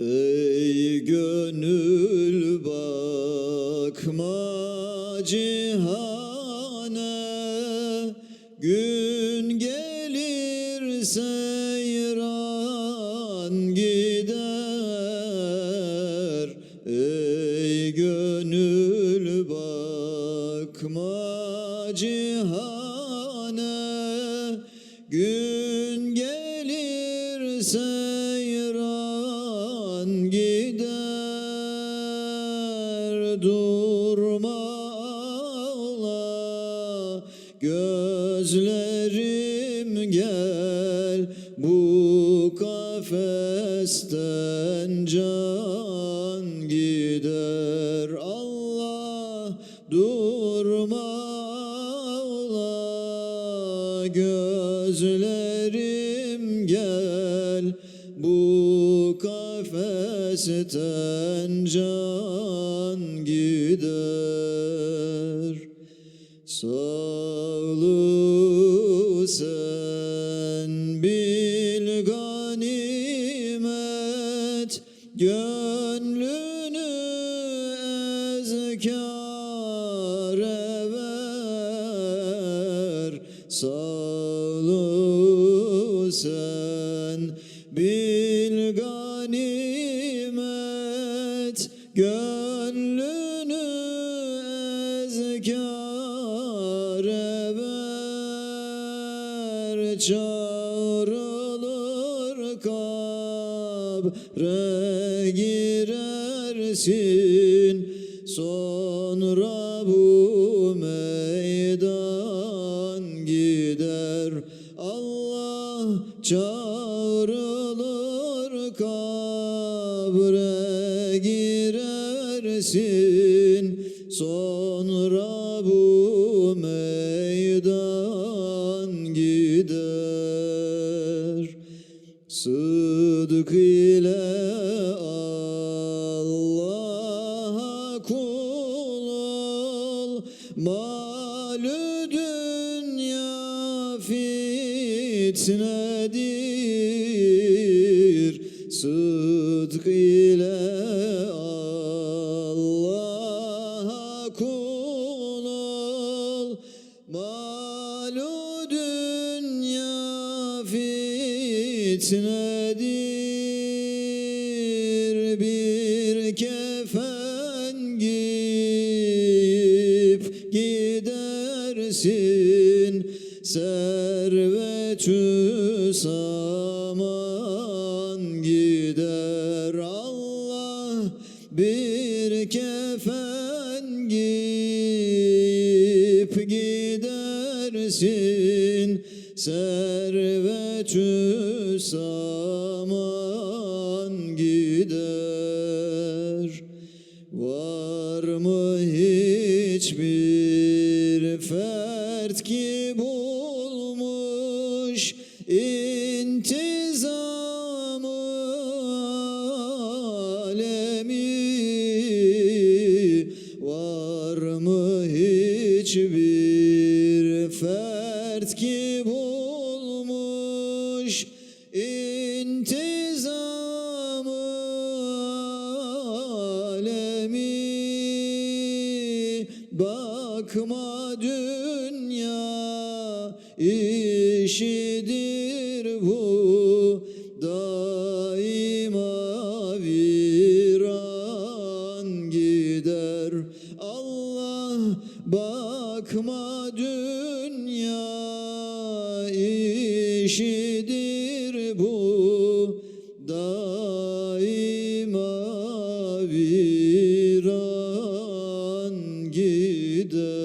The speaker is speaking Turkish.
Ey gönül bakma cihane Gün gelir seyran gider. Ey gönül bakma cihane Gün gözlerim gel Bu kafesten can gider. Allah durma ağla gözlerim gel bu kafesten can gider Sağlı sen bil ganimet Gönlünü ezkâre ver. Sağlı sen bil ganimet Gönlünü ver Çağrılır kabre girersin. Sonra bu meydan gider. Allah çağrılır kabre girersin Allah'a kul ol Malü dünya fitnedir. İle Allah'a kul ol Malü dünya Servetü saman gider Allah bir kefen giyip gidersin. Servetü saman hiçbir fert ki bulmuş intizamı alemi. Bakma dünya işidir bu daima viran işidir bu daima viran gider.